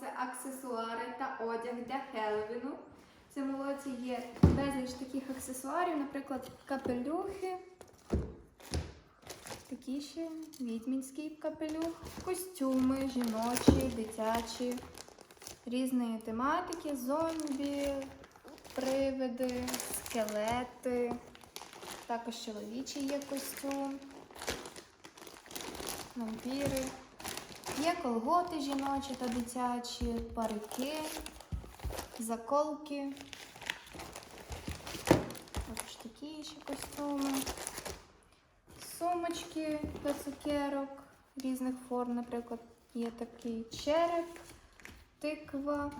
це аксесуари та одяг для Хеллоуіну. В цьому лоті є безліч таких аксесуарів, наприклад, капелюхи. Такі ще відьмінський капелюх, костюми жіночі, дитячі, різної тематики, зомбі, привиди, скелети. Також чоловічий є костюм, вампіри. Є колготи жіночі та дитячі, парики, заколки. Також такі ще костюми. Сумочки для цукерок різних форм, наприклад, є такий череп, тиква,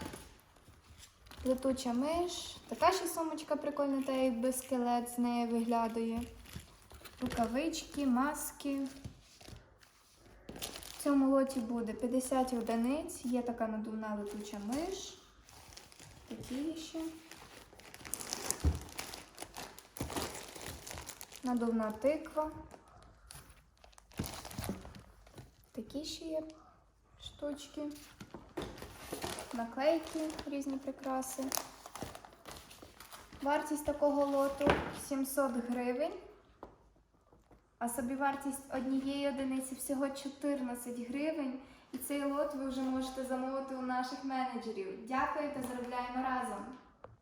летуча миш. Така ще сумочка прикольна, та якби скелет з неї виглядає. Рукавички, маски. В цьому лоті буде 50 одиниць, є така надувна летуча миш. Такі ще. Надувна тиква. Такі ще є штучки. Наклейки, різні прикраси. Вартість такого лоту 700 гривень. А собівартість однієї одиниці всього 14 гривень. І цей лот ви вже можете замовити у наших менеджерів. Дякую та заробляємо разом!